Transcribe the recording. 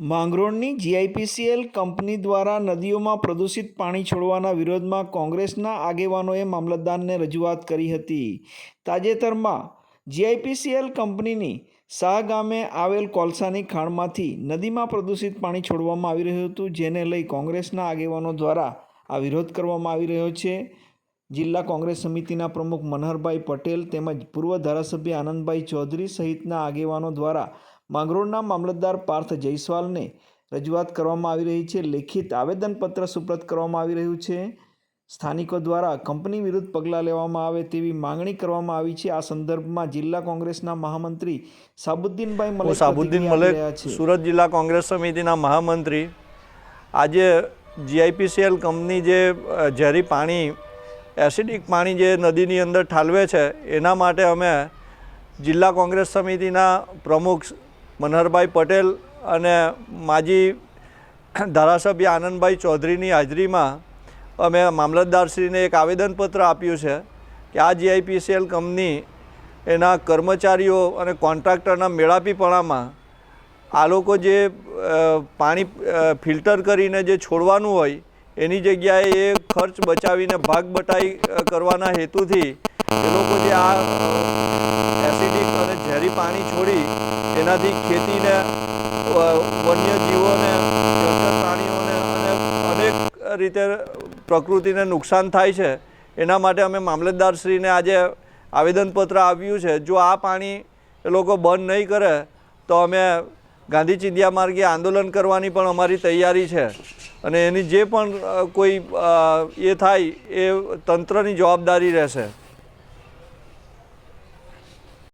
માંગરોળની GIPCL company દ્વારા નદીઓમાં પ્રદૂષિત પાણી છોડવાના વિરોધમાં કોંગ્રેસના આગેવાનોએ મામલતદારને રજૂઆત કરી હતી. તાજેતરમાં જીઆઈપીસીએલ કંપનીની શાહ ગામે આવેલ કોલસાની ખાણમાંથી નદીમાં પ્રદૂષિત પાણી છોડવામાં આવી રહ્યું હતું, જેને લઈ કોંગ્રેસના આગેવાનો દ્વારા આ વિરોધ કરવામાં આવી રહ્યો છે. જિલ્લા કોંગ્રેસ સમિતિના પ્રમુખ મનહરભાઈ પટેલ તેમજ પૂર્વ ધારાસભ્ય આનંદભાઈ ચૌધરી સહિતના આગેવાનો દ્વારા માંગરોળના મામલતદાર પાર્થ જયસ્વાલને રજૂઆત કરવામાં આવી રહી છે. લેખિત આવેદનપત્ર સુપ્રત કરવામાં આવી રહ્યું છે. સ્થાનિકો દ્વારા કંપની વિરુદ્ધ પગલાં લેવામાં આવે તેવી માંગણી કરવામાં આવી છે. આ સંદર્ભમાં જિલ્લા કોંગ્રેસના મહામંત્રી સાબુદ્દીનભાઈ મલે મલેક સાબુદ્દીન મલેક. સુરત જિલ્લા કોંગ્રેસ સમિતિના મહામંત્રી. આજે જીઆઈપીસીએલ કંપની જે ઝેરી પાણી એસિડિક પાણી જે નદીની અંદર ઠાલવે છે એના માટે અમે જિલ્લા કોંગ્રેસ સમિતિના પ્રમુખ મનહરભાઈ પટેલ અને માજી ધારાસભ્ય આનંદભાઈ ચૌધરીની હાજરીમાં અમે મામલતદારશ્રીને એક આવેદનપત્ર આપ્યું છે કે આ જીઆઈપીસીએલ કંપની એના કર્મચારીઓ અને કોન્ટ્રાક્ટરના મેળાપીપણામાં આ લોકો જે પાણી ફિલ્ટર કરીને જે છોડવાનું હોય, એની જગ્યાએ એ ખર્ચ બચાવીને ભાગ બટાઈ કરવાના હેતુથી એ લોકો જે આ પાણી છોડી એનાથી ખેતીને વન્યજીવોને જળચર પ્રાણીઓને અને અનેક રીતે પ્રકૃતિને નુકસાન થાય છે. એના માટે અમે મામલતદારશ્રીને આજે આવેદનપત્ર આવ્યું છે. જો આ પાણી એ લોકો બંધ નહીં કરે, તો અમે ગાંધી ચિંધ્યા માર્ગે આંદોલન કરવાની પણ અમારી તૈયારી છે. અને એની જે પણ કોઈ એ થાય, એ તંત્રની જવાબદારી રહેશે.